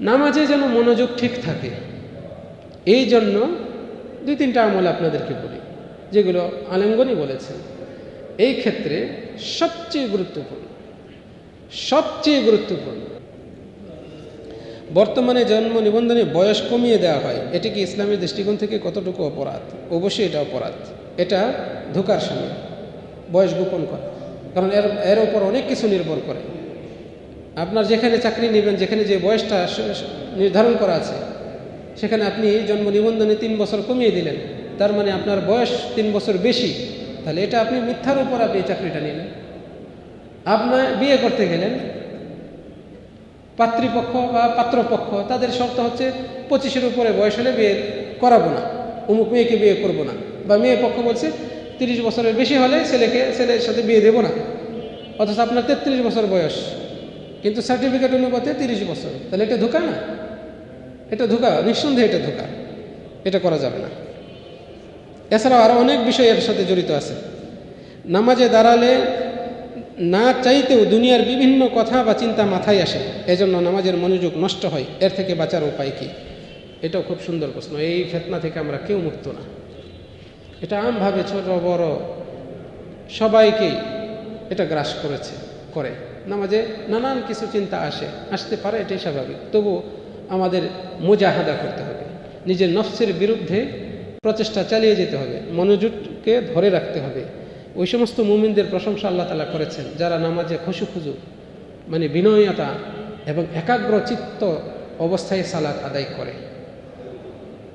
নামাজে যেন মনোযোগ ঠিক থাকে। এই জন্য দুই তিনটা আমল আপনাদেরকে বলি যেগুলো আলেঙ্গনই বলেছেন। এই ক্ষেত্রে সবচেয়ে গুরুত্বপূর্ণ সবচেয়ে গুরুত্বপূর্ণ। বর্তমানে জন্ম নিবন্ধনে বয়স কমিয়ে দেওয়া হয়। এটি কি ইসলামের দৃষ্টিকোণ থেকে কতটুকু অপরাধ? অবশ্যই এটা অপরাধ। এটা ধোকার সময় বয়স গোপন করা। কারণ এর এর ওপর অনেক কিছু নির্ভর করে। আপনার যেখানে চাকরি নেবেন, যেখানে যে বয়সটা নির্ধারণ করা আছে, সেখানে আপনি জন্ম নিবন্ধনে তিন বছর কমিয়ে দিলেন, তার মানে আপনার বয়স তিন বছর বেশি, তাহলে এটা আপনি মিথ্যার উপর আপনি চাকরিটা নিলেন। আপনার বিয়ে করতে গেলেন পাত্রীপক্ষ বা পাত্রপক্ষ, তাদের শর্ত হচ্ছে পঁচিশের উপরে বয়স হলে বিয়ে করাবো না, অমুক মেয়েকে বিয়ে করব না, বা মেয়ে পক্ষ বলছে তিরিশ বছরের বেশি হলে ছেলেকে, ছেলের সাথে বিয়ে দেবো না, অথচ আপনার তেত্রিশ বছর বয়স। কিন্তু সার্টিফিকেট অনুপাতে তিরিশ বছর। তাহলে এটা ধোকা না? এটা ধোকা, নিঃসন্দেহে এটা ধোকা। এটা করা যাবে না। এছাড়াও আরও অনেক বিষয় এর সাথে জড়িত আছে। নামাজে দাঁড়ালে না চাইতেও দুনিয়ার বিভিন্ন কথা বা চিন্তা মাথায় আসে। এজন্য নামাজের মনোযোগ নষ্ট হয়। এর থেকে বাঁচার উপায় কী? এটাও খুব সুন্দর প্রশ্ন। এই ফেতনা থেকে আমরা কেউ মুক্ত না। এটা আমভাবে ছোট বড় সবাইকেই এটা গ্রাস করেছে, করে। নামাজে নানান কিছু চিন্তা আসে, আসতে পারে, এটাই স্বাভাবিক। তবু আমাদের মুজাহাদা করতে হবে। নিজের নফসের বিরুদ্ধে প্রচেষ্টা চালিয়ে যেতে হবে, মনোযোগকে ধরে রাখতে হবে। ওই সমস্ত মুমিনদের প্রশংসা আল্লাহ তালা করেছেন, যারা নামাজে খুশু খুজু মানে বিনয়তা এবং একাগ্র চিত্ত অবস্থায় সালাত আদায় করে।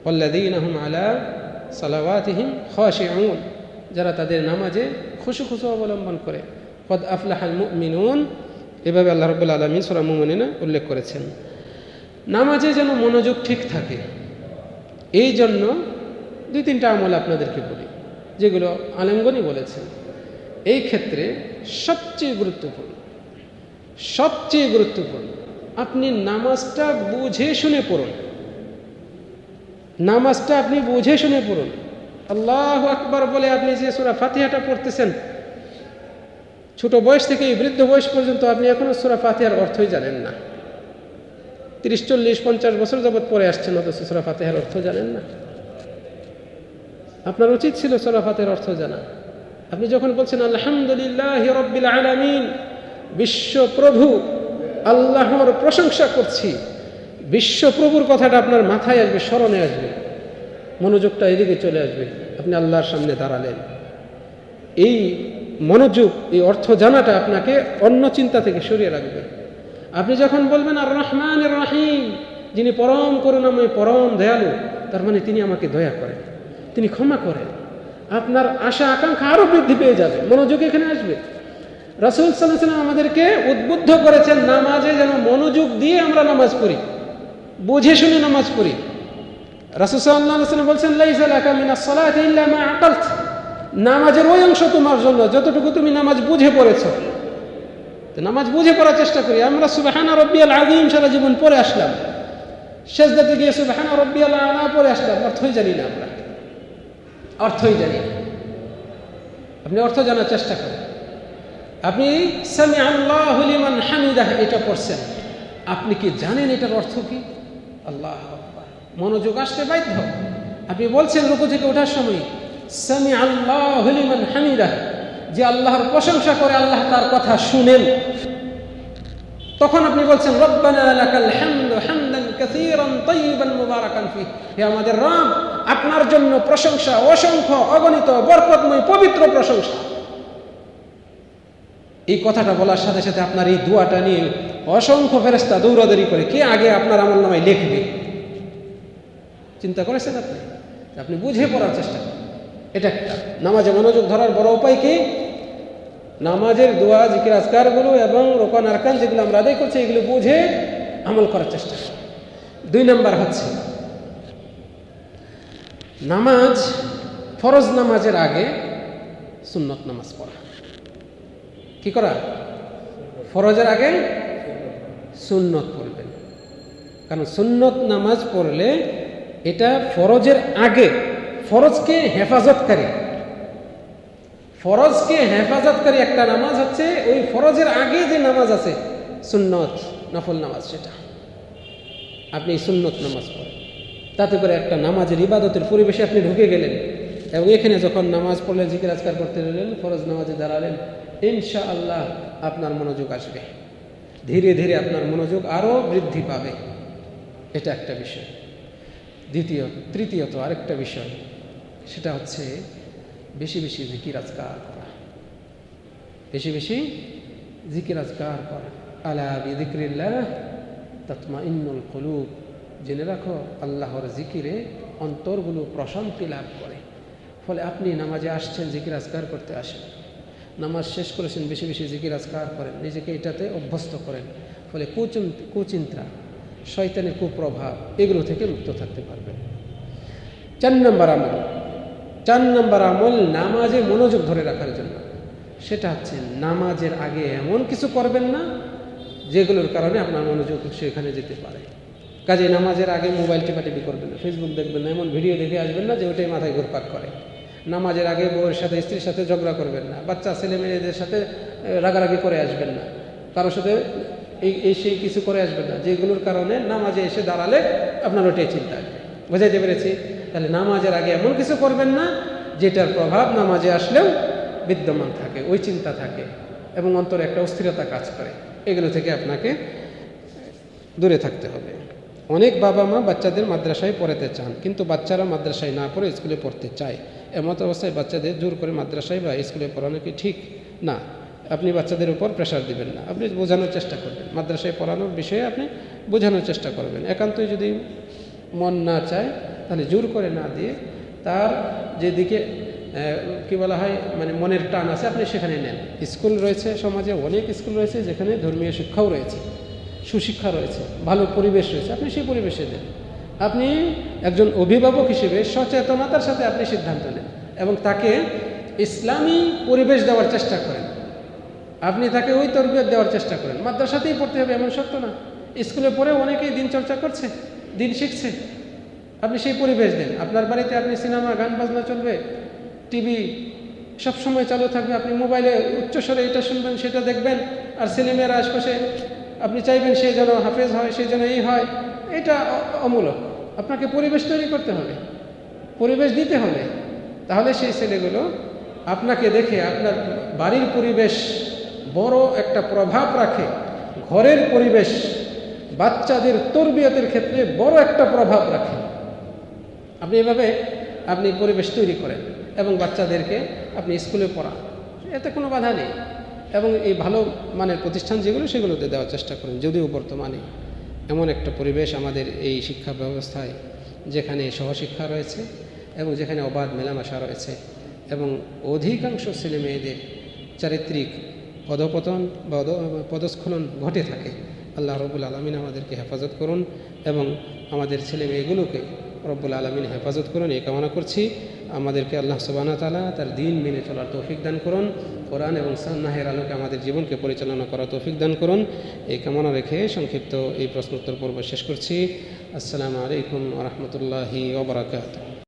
পল্লাদিনহম আলা সালাওয়াতিহিম খাশিউন, যারা তাদের নামাজে খুশু খুশু অবলম্বন করে। কদ আফলাহাল মুমিনুন এভাবে আল্লাহ রবুল্লা আলমিন সুরা উল্লেখ করেছেন। নামাজে যেন মনোযোগ ঠিক থাকে, এই জন্য দুই তিনটা আমল আপনাদেরকে বলি, যেগুলো আলেমগনই বলেছেন। এই ক্ষেত্রে সবচেয়ে গুরুত্বপূর্ণ সবচেয়ে গুরুত্বপূর্ণ, আপনি নামাজটা বুঝে শুনে পড়ুন। নামাজটা আপনি বুঝে শুনে পড়ুন। আল্লাহ আকবার বলে আপনি যে সুরা ফাতিহাটা পড়তেছেন ছোট বয়স থেকে বৃদ্ধ বয়স পর্যন্ত আপনি এখনও সুরা ফাতিহার অর্থই জানেন না। তিরিশ, চল্লিশ, পঞ্চাশ বছর যাবৎ পরে আসছেন অথচ সুরা ফাতিহার অর্থ জানেন না। আপনার উচিত ছিল সুরা ফাতিহার অর্থ জানা। আপনি যখন বলছেন, আলহামদুলিল্লাহ রব্বিল আলামিন বিশ্বপ্রভু আল্লাহর প্রশংসা করছি, বিশ্বপ্রভুর কথাটা আপনার মাথায় আসবে, স্মরণে আসবে, মনোযোগটা এদিকে চলে আসবে, আপনি আল্লাহর সামনে দাঁড়ালেন। এই মনোযোগ, এই অর্থ জানাটা আপনাকে অন্য চিন্তা থেকে সরিয়ে রাখবে। আপনি যখন বলবেন, আর রহমান রাহিম, যিনি পরম করুণাময়, পরম দয়ালু, তার মানে তিনি আমাকে দয়া করেন, তিনি ক্ষমা করেন, আপনার আশা, আকাঙ্ক্ষা আরও বৃদ্ধি পেয়ে যাবে, মনোযোগ এখানে আসবে। রাসুল সাল্লাম আমাদেরকে উদ্বুদ্ধ করেছেন, নামাজে যেন মনোযোগ দিয়ে আমরা নামাজ পড়ি, বুঝে শুনে নামাজ পড়ি। রাসুল সাল্লাম বলছেন নামাজের ওই অংশ তোমার জন্য, যতটুকু তুমি নামাজ বুঝে পড়েছ। তো নামাজ বুঝে পড়ার চেষ্টা করি। আমরা সুবাহানা রব্বিয়াল আদিম সারা জীবন পরে আসলাম। শেষ দাতে গিয়ে সুবাহানা রব্বিয়াল আলা পরে আসলাম। অর্থই জানি না আমরা। অর্থই জানি আপনি অর্থ জানার চেষ্টা করেন। আপনি সামি আল্লাহ হলিমান হামিদাহ, এটা পড়ছেন। আপনি কি জানেন এটার অর্থ কি? আল্লাহ মনোযোগ আসতে বাধ্য। আপনি বলছেন রুকু থেকে ওঠার সময় সামি আল্লাহ হলিমান হামিদাহ। যে আল্লাহর প্রশংসা করে আল্লাহ তার কথা শুনেন। তখন আপনি বলছেন, রব্বানা লাকাল হামদু হামদান কাসীরান তাইয়িবান মুবারাকান ফি হে আমাদের রব, আপনার জন্য প্রশংসা অসংখ্য, অগণিত, বরকতময়, পবিত্র প্রশংসা। এই কথাটা বলার সাথে সাথে আপনার এই দোয়াটা নিয়ে অসংখ্য ফেরেস্তা দৌড়াদৌড়ি করে, কে আগে আপনার আমল নামায় লিখবে? চিন্তা করেছেন আপনি? আপনি বুঝে পড়ার চেষ্টা করেন। এটা একটা। নামাজে মনোযোগ ধরার বড় উপায় কি? নামাজের দোয়া, জিকির, আজকারগুলো এবং রোকান, আরকান যেগুলো আমরা আদায় করছি, এগুলো বুঝে আমল করার চেষ্টা দুই নাম্বার হচ্ছে, নামাজ ফরজ নামাজের আগে সুন্নত নামাজ পড়া। কি করা? ফরজের আগে সুন্নত পড়বেন। কারণ সুন্নত নামাজ পড়লে এটা ফরজের আগে ফরজকে হেফাজতকারী ফরজকে হেফাজতকারী একটা নামাজ হচ্ছে, ওই ফরজের আগে যে নামাজ আছে, সুন্নত, নফল নামাজ সেটা। আপনি সুন্নত নামাজ পড়েন। তাতে করে একটা নামাজের ইবাদতের পরিবেশে আপনি ঢুকে গেলেন এবং এখানে যখন নামাজ পড়লেন, জিকির, আজকার করতে রইলেন ফরজ নামাজে দাঁড়ালেন ইনশা আল্লাহ আপনার মনোযোগ আসবে। ধীরে ধীরে আপনার মনোযোগ আরও বৃদ্ধি পাবে। এটা একটা বিষয়। দ্বিতীয়, তৃতীয়ত আরেকটা বিষয়। সেটা হচ্ছে বেশি বেশি জিকির আজকার করা। বেশি বেশি জিকির আজকার করা। আলা বিদিক্রিল্লাহ তৎমা ইন্নুল কলুব। জেনে রাখো, আল্লাহর জিকিরে অন্তরগুলো প্রশান্তি লাভ করে। ফলে আপনি নামাজে আসছেন, জিকির আজকার করতে আসেন। নামাজ শেষ করেছেন, বেশি বেশি জিকির আজকার করেন। নিজেকে এটাতে অভ্যস্ত করেন। ফলে কুচিন, কুচিন্তা, শয়তানের কুপ্রভাব, এগুলো থেকে মুক্ত থাকতে পারবেন। চার নম্বর আমল। চার নম্বর আমল নামাজে মনোযোগ ধরে রাখার জন্য। সেটা হচ্ছে নামাজের আগে এমন কিছু করবেন না, যেগুলোর কারণে আপনার মনোযোগ সেখানে যেতে পারে। কাজে নামাজের আগে মোবাইল টেপাটেপি করবেন না ফেসবুক দেখবেন না, এমন ভিডিও দেখে আসবেন না যে ওটাই মাথায় ঘুরপাক করে। নামাজের আগে বউয়ের সাথে, স্ত্রীর সাথে ঝগড়া করবেন না, বাচ্চা, ছেলে মেয়েদের সাথে রাগারাগি করে আসবেন না। কারোর সাথে এই এই সেই কিছু করে আসবেন না, যেগুলোর কারণে নামাজে এসে দাঁড়ালে আপনার ওটাই চিন্তা। আসবে বোঝাইতে পেরেছি? তাহলে নামাজের আগে এমন কিছু করবেন না, যেটার প্রভাব নামাজে আসলেও বিদ্যমান থাকে, ওই চিন্তা থাকে এবং অন্তরে একটা অস্থিরতা কাজ করে। এগুলো থেকে আপনাকে দূরে থাকতে হবে। অনেক বাবা মা বাচ্চাদের মাদ্রাসায় পড়াতে চান, কিন্তু বাচ্চারা মাদ্রাসায় না পড়ে স্কুলে পড়তে চায়। এমত অবস্থায় বাচ্চাদের জোর করে মাদ্রাসায় বা স্কুলে পড়ানো কি ঠিক? না। আপনি বাচ্চাদের উপর প্রেশার দিবেন না। আপনি বোঝানোর চেষ্টা করবেন। মাদ্রাসায় পড়ানোর বিষয়ে আপনি বোঝানোর চেষ্টা করবেন। একান্তই যদি মন না চায় তাহলে জোর করে না দিয়ে তার যেদিকে কি বলা হয় মানে মনের টান আছে, আপনি সেখানে নেন। স্কুল রয়েছে, সমাজে অনেক স্কুল রয়েছে, যেখানে ধর্মীয় শিক্ষাও রয়েছে, সুশিক্ষা রয়েছে, ভালো পরিবেশ রয়েছে, আপনি সেই পরিবেশে দেন আপনি একজন অভিভাবক হিসেবে সচেতনতার সাথে আপনি সিদ্ধান্ত নেন এবং তাকে ইসলামী পরিবেশ দেওয়ার চেষ্টা করেন। আপনি তাকে ওই তরবিয়ত দেওয়ার চেষ্টা করেন। মাদ্রাসাতেই পড়তে হবে, এমন সত্য না। স্কুলে পড়ে অনেকেই দিন চর্চা করছে, দিন শিখছে। আপনি সেই পরিবেশ দেন। আপনার বাড়িতে আপনি সিনেমা, গান, বাজনা চলবে, টিভি সব সময় চালু থাকবে, আপনি মোবাইলে উচ্চস্বরে এটা শুনবেন, সেটা দেখবেন, আর ছেলেমেয়েরা আশপাশে আপনি চাইবেন সে যেন হাফেজ হয়, সে যেন এই হয়, এটা অমূলক। আপনাকে পরিবেশ তৈরি করতে হবে। পরিবেশ দিতে হবে। তাহলে সেই ছেলেগুলো আপনাকে দেখে আপনার বাড়ির পরিবেশ বড় একটা প্রভাব রাখে। ঘরের পরিবেশ বাচ্চাদের তরবিয়তের ক্ষেত্রে বড় একটা প্রভাব রাখে। আপনি এভাবে আপনি পরিবেশ তৈরি করেন এবং বাচ্চাদেরকে আপনি স্কুলে পড়ান। এতে কোনো বাধা নেই। এবং এই ভালো মানের প্রতিষ্ঠান যেগুলো, সেগুলোতে দেওয়ার চেষ্টা করেন। যদিও বর্তমানে এমন একটা পরিবেশ আমাদের এই শিক্ষা ব্যবস্থায়, যেখানে সহশিক্ষা রয়েছে এবং যেখানে অবাধ মেলামেশা রয়েছে এবং অধিকাংশ ছেলে মেয়েদের চারিত্রিক পদপতন বা পদস্খলন ঘটে থাকে। আল্লাহ রবুল আলমিন আমাদেরকে হেফাজত করুন এবং আমাদের ছেলে মেয়েগুলোকে রব্বুল আলমিন হেফাজত করুন, এই কামনা করছি। আমাদেরকে আল্লাহ সুবানা তালা তার দিন মেনে চলার তৌফিক দান করুন। কোরআন এবং সান্নাহের আলোকে আমাদের জীবনকে পরিচালনা করার তৌফিক দান করুন। এই কামনা রেখে সংক্ষিপ্ত এই প্রশ্নোত্তর পর্ব শেষ করছি। আসসালামু আলাইকুম রহমতুল্লাহি ওবরাকাত